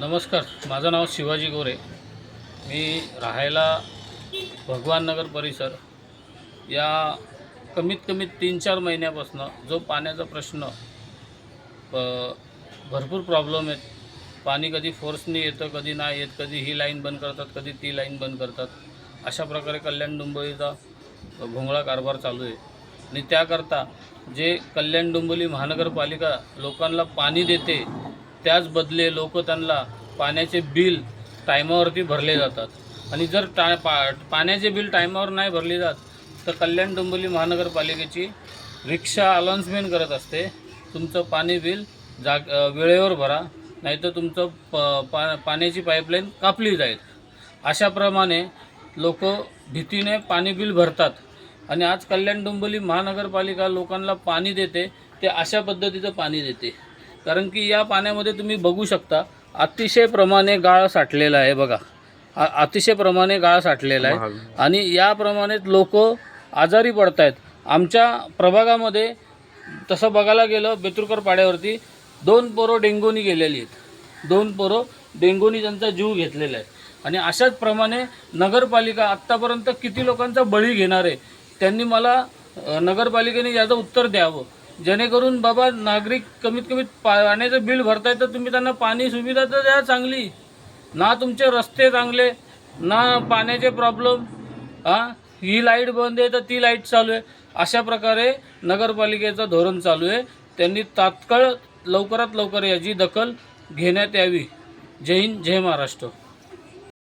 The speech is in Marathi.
नमस्कार माझं नाव शिवाजी गोरे. मी राहायला भगवान नगर परिसर या कमीत कमी तीन चार महिन्यापासून जो पाण्याचा प्रश्न प- भरपूर प्रॉब्लेम आहेत. पाणी कधी फोर्सनी येतं कधी नाही येत कधी ही लाईन बंद करतात कधी ती लाईन बंद करतात. अशा प्रकारे कल्याण डोंबिवलीचा भोंगळा कारभार चालू आहे. आणि त्याकरता जे कल्याण डोंबिवली महानगरपालिका लोकांना पाणी देते त्याच बदले लोक त्यांना पाण्याचे बिल टायमावरती भरले जातात. आणि जर टा पा पाण्याचे बिल टायमावर नाही भरले जात तर कल्याण डोंबिवली महानगरपालिकेची रिक्षा अलाउन्समेंट करत असते. तुमचं पाणी बिल जाग वेळेवर भरा नाहीतर तुमचं प पा पाण्याची पाईपलाईन कापली जाईल. अशाप्रमाणे लोक भीतीने पाणी बिल भरतात. आणि आज कल्याण डोंबिवली महानगरपालिका लोकांना पाणी देते ते अशा पद्धतीचं पाणी देते. कारण की या पाण्यामध्ये तुम्ही बघू शकता अतिशय प्रमाणे गाळ साठलेला आहे बघा. अतिशय प्रमाणे गाळ साठलेला आहे. आणि याप्रमाणे लोक आजारी पडत आहेत आमच्या प्रभागामध्ये तसं बघायला गेलं बेतुरकर पाड्यावरती दोन पोरं डेंगूनी गेलेली आहेत. दोन पोरं डेंगूनी त्यांचा जीव घेतलेला आहे. आणि अशाच प्रमाणे नगरपालिका आत्तापर्यंत किती लोकांचा बळी घेणार आहे त्यांनी मला नगरपालिकेने याचं उत्तर द्यावं. जेणेकरून बाबा नागरिक कमीत कमी पाण्याचं बिल भरताय तर तुम्ही त्यांना पाणी सुविधा तर द्या चांगली. ना तुमचे रस्ते चांगले ना पाण्याचे प्रॉब्लेम हां? ही लाइट बंद आहे तर ती लाइट चालू आहे. अशा प्रकारे नगरपालिकेचं धोरण चालू आहे. त्यांनी तात्काळ लवकरात लवकर याची दखल घेण्यात यावी. जय हिंद जय महाराष्ट्र.